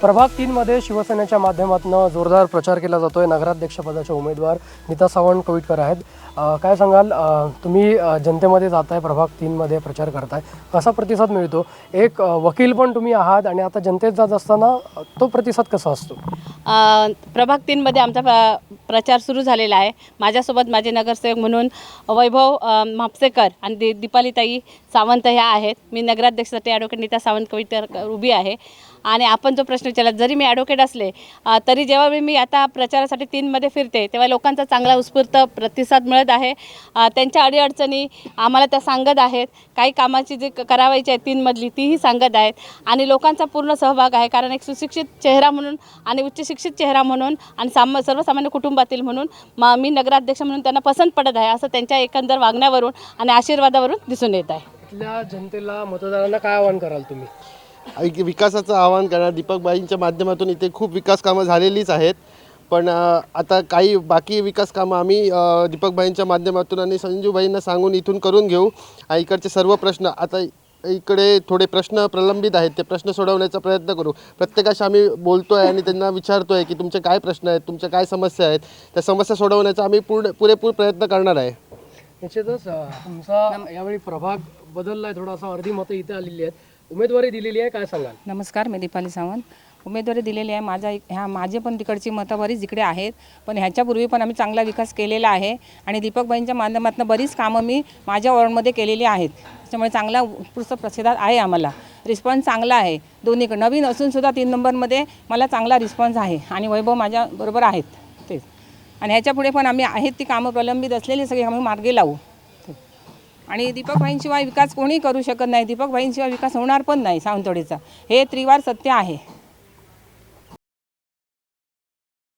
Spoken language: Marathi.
प्रभाग तीनमध्ये शिवसेनेच्या माध्यमातून जोरदार प्रचार केला जातोय. नगराध्यक्षपदाचे उमेदवार नीता सावंत कविटकर आहेत. काय सांगाल? तुम्ही जनतेमध्ये जाताय प्रभाग तीनमध्ये प्रचार करताय. कसा प्रतिसाद मिळतो? एक वकील पण तुम्ही आहात आणि आता जनतेत जात असताना तो प्रतिसाद कसा असतो? प्रभाग तीनमध्ये आमचा प्र प्रचार सुरू झालेला आहे. माझ्यासोबत माझे नगरसेवक म्हणून वैभव म्हापसेकर आणि दि दीपालीताई सावंत ह्या आहेत. मी नगराध्यक्षासाठी ॲडव्होकेट नीता सावंत कवितर उभी आहे. आणि आपण जो प्रश्न विचारला जरी मी ॲडव्होकेट असले तरी जेव्हा मी- मी आता प्रचारासाठी तीनमध्ये फिरते तेव्हा लोकांचा चांगला उत्स्फूर्त प्रतिसाद मिळत आहे. त्यांच्या अडीअडचणी आम्हाला त्या सांगत आहेत. काही कामाची जी क- करावायची आहे तीनमधली तीही सांगत आहेत. आणि लोकांचा पूर्ण सहभाग आहे कारण एक सुशिक्षित चेहरा म्हणून आणि उच्च शिक्षित चेहरा म्हणून आणि साम सर्वसामान्य कुटुंबातील म्हणून म मी नगराध्यक्ष म्हणून त्यांना पसंत पडत आहे असं त्यांच्या एकंदर वागण्यावरून आणि आशीर्वादावरून दिसून येत आहे. इथल्या जनतेला मतदारांना काय आवाहन कराल तुम्ही? एक विकासाचं आवाहन करणार. दीपकबाईंच्या माध्यमातून इथे खूप विकास कामं झालेलीच आहेत. पण आता काही बाकी विकास कामं आम्ही दीपकबाईंच्या माध्यमातून आणि संजूबाईंना सांगून इथून करून घेऊ. आणि इकडचे सर्व प्रश्न. आता इकडे थोडे प्रश्न प्रलंबित आहेत ते प्रश्न सोडवण्याचा प्रयत्न करू. प्रत्येकाशी आम्ही बोलतो आहे आणि त्यांना विचारतो आहे की तुमचे काय प्रश्न आहेत तुमच्या काय समस्या आहेत त्या समस्या सोडवण्याचा आम्ही पूर्ण पुरेपूर प्रयत्न करणार आहे. निश्चितच तुमचा यावेळी प्रभाग बदललाय थोडासा अर्धी मतं इथे आलेली आहेत. उमेदवारी दिलेली आहे काय सांगाल? नमस्कार मी दीपाली सावंत. उमेदवारी दिलेली आहे. माझा ह्या माझे पण तिकडची मतं बरीच इकडे आहेत. पण ह्याच्यापूर्वी पण आम्ही चांगला विकास केलेला आहे. आणि दीपकबाईंच्या माध्यमातून बरीच कामं मी माझ्या वॉर्डमध्ये केलेली आहेत. त्याच्यामुळे चांगला उत्कृष्ट प्रतिसाद आहे आम्हाला. रिस्पॉन्स चांगला आहे. दोन्हीकडे नवीन असूनसुद्धा तीन नंबरमध्ये मला चांगला रिस्पॉन्स आहे. आणि वैभव माझ्याबरोबर आहेत. तेच. आणि ह्याच्यापुढे पण आम्ही आहेत ती कामं प्रलंबित असलेली सगळी आम्ही मार्गे लावू. आणि दीपकभाईंशिवाय विकास कोणी करू शकत नाही. दीपकभाईंशिवाय विकास होणार पण नाही सावंतवाडीचा. हे त्रिवार सत्य आहे.